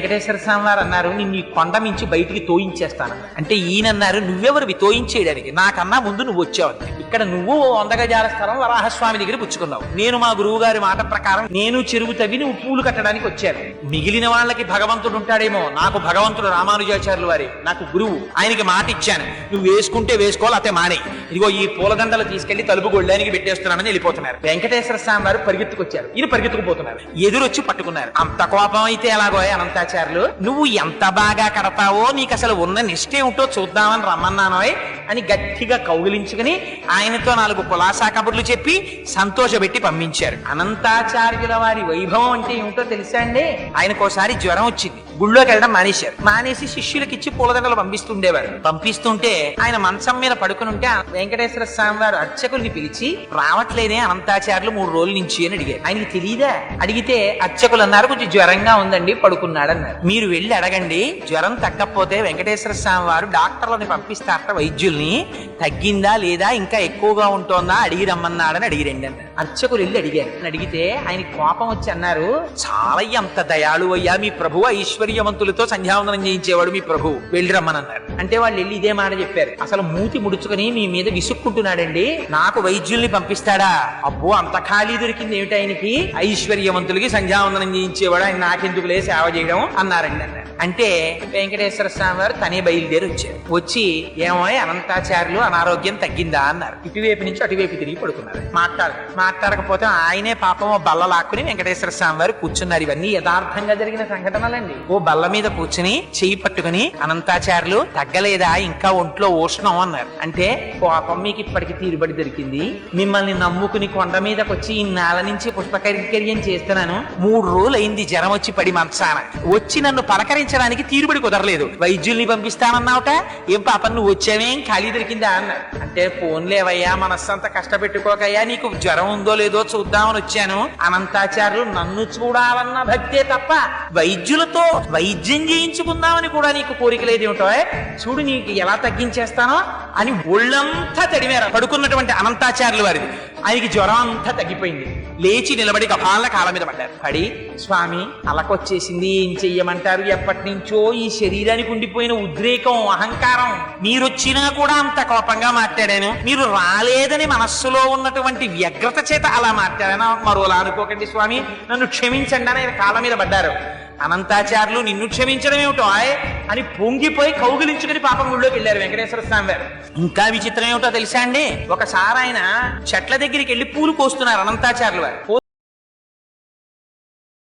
వెంకటేశ్వర స్వామి వారు అన్నారు నిన్ను ఈ కొండ నుంచి బయటికి తోయించేస్తాను. అంటే ఈయన అన్నారు నువ్వెవరు తోయించేయడానికి. నాకన్నా ముందు నువ్వు వచ్చావు. ఇక్కడ నువ్వు వంద గజాల స్థలం వరాహస్వామి దగ్గర పుచ్చుకున్నావు. నేను మా గురువు గారి మాట ప్రకారం నేను చెరువు తవ్వి నువ్వు పూలు కట్టడానికి వచ్చాను. మిగిలిన వాళ్ళకి భగవంతుడు ఉంటాడేమో. నాకు భగవంతుడు రామానుజాచార్యులు వారి. నాకు గురువు. ఆయనకి మాట ఇచ్చాను. నువ్వు వేసుకుంటే వేసుకోవాలి అతే మానే. ఇదిగో ఈ పూలదండలు తీసుకెళ్ళి తలుపు గొళ్ళానికి పెట్టేస్తున్నానని వెళ్ళిపోతున్నారు. వెంకటేశ్వర స్వామి వారు పరిగెత్తుకొచ్చారు. ఈయన పరిగెత్తుకుపోతున్నారు. ఎదురొచ్చి పట్టుకున్నారు. అంత కోపం అయితే ఎలాగో అనంతాచార్యులు నువ్వు ఎంత బాగా కడతావో నీకు అసలు ఉన్న నిష్టేమిటో చూద్దామని రమ్మన్నానోయ్ అని గట్టిగా కౌగిలించుకుని ఆయనతో నాలుగు కులాసా కబుర్లు చెప్పి సంతోషపెట్టి పంపించారు. అనంతాచార్యుల వారి వైభవం అంటే ఏమిటో తెలుసా అండి? ఆయనకోసారి జ్వరం వచ్చింది. గుళ్ళోకి వెళ్ళడం మానేశారు. మానేసి శిష్యులకి ఇచ్చి పూలదండలు పంపిస్తుండేవారు. పంపిస్తుంటే ఆయన మంచం మీద పడుకుని ఉంటే ఆ వెంకటేశ్వర స్వామి వారు అర్చకుల్ని పిలిచి రావట్లేదే అనంతాచార్యులు మూడు రోజుల నుంచి అని అడిగారు. ఆయనకి తెలియదా అడిగితే అర్చకులు అన్నారు కొంచెం జ్వరంగా ఉందండి పడుకున్నాడని అన్నారు. మీరు వెళ్ళి అడగండి. జ్వరం తగ్గకపోతే వెంకటేశ్వర స్వామి వారు డాక్టర్లని పంపిస్తారట వైద్యుల్ని. తగ్గిందా లేదా? ఇంకా ఎక్కువగా ఉంటోందా? అడిగి రమ్మన్నాడని అడిగిరండి అన్నారు అర్చకులు వెళ్ళి అడిగారు. అడిగితే ఆయన కోపం వచ్చి అన్నారు చాలా ఎంత దయాళు అయ్యా మీ ప్రభు. ఐశ్వర్యవంతులతో సంధ్యావందనం చేయించేవాడు మీ ప్రభు. వెళ్ళి రమ్మనన్నారు. అంటే వాళ్ళు వెళ్ళి ఇదే మాట చెప్పారు. అసలు మూతి ముడుచుకుని మీ మీద విసుక్కుంటున్నాడండి. నాకు వైద్యుల్ని పంపిస్తాడా? అబ్బో అంత ఖాళీ దొరికింది ఏమిటి ఆయనకి? ఐశ్వర్యవంతులకి సంధ్యావందనం చేయించేవాడు. ఆయన నాకెందుకులే సేవ చేయడం? అన్నారండి. అంటే వెంకటేశ్వర స్వామి వారు తనే బయలుదేరి వచ్చారు. వచ్చి ఏమో అనంతాచార్యులు అనారోగ్యం తగ్గిందా? అన్నారు. ఇటువైపు నుంచి అటువైపు తిరిగి పడుకున్నారు. మాట్లాడు మాట్లాడకపోతే ఆయనే పాపం ఓ బల్ల లాక్కుని వెంకటేశ్వర స్వామి వారు కూర్చున్నారు. ఇవన్నీ యథార్థంగా జరిగిన సంఘటనలండి. ఓ బల్ల మీద కూర్చుని చెయ్యి పట్టుకుని అనంతాచార్యులు తగ్గలేదా? ఇంకా ఒంట్లో ఉష్ణం అన్నారు. అంటే పాపం మీకు ఇప్పటికి తీరుబడి దొరికింది. మిమ్మల్ని నమ్ముకుని కొండ మీదకి వచ్చి ఈ నేల నుంచి పుష్పకరికర్యం చేస్తున్నాను. మూడు రోజులు అయింది జ్వరం వచ్చి పడి మంచాన. వచ్చి నన్ను పలకరించడానికి తీరుబడి కుదరలేదు. వైద్యుల్ని పంపిస్తానన్నావుట? ఏం పాపం నువ్వు వచ్చావేం? ఖాళీ దొరికిందా? అన్న. అంటే ఫోన్లేవయ్యా మనస్సంతా కష్టపెట్టుకోకయ్యా నీకు జ్వరం ఉందో లేదో చూద్దామని వచ్చాను. అనంతాచార్యులు నన్ను చూడాలన్న భక్తే తప్ప వైద్యులతో వైద్యం చేయించుకుందామని కూడా నీకు కోరిక లేదు చూడు నీకు ఎలా తగ్గించేస్తానో. అని ఒళ్ళంతా తడిమేర. పడుకున్నటువంటి అనంతాచార్యులు వారిది. ఆయనకి జ్వరం అంతా తగ్గిపోయింది. లేచి నిలబడి కపాల కాళ్ళ మీద పడ్డారు. పడి స్వామి అలకొచ్చేసింది ఏం చెయ్యమంటారు? ఎప్పటి నుంచో ఈ శరీరానికి ఉండిపోయిన ఉద్రేకం అహంకారం. మీరొచ్చినా కూడా అంత కోపంగా మాట్లాడాను. మీరు రాలేదని మనస్సులో ఉన్నటువంటి వ్యగ్రత చేత అలా మాట్లాడాను. మరోలా అనుకోకండి స్వామి. నన్ను క్షమించండి అని ఆయన కాళ్ళ మీద పడ్డారు. అనంతాచారులు నిన్ను క్షమించడం ఏమిటో ఆయ్ అని పొంగిపోయి కౌగిలించుకుని పాపం గుళ్ళోకి వెళ్ళారు వెంకటేశ్వర స్వామి వారు ఇంకా విచిత్రం ఏమిటో తెలుసా అండి? ఒకసారి ఆయన చెట్ల దగ్గరికి వెళ్ళి పూలు కోస్తున్నారు అనంతాచారులు వారు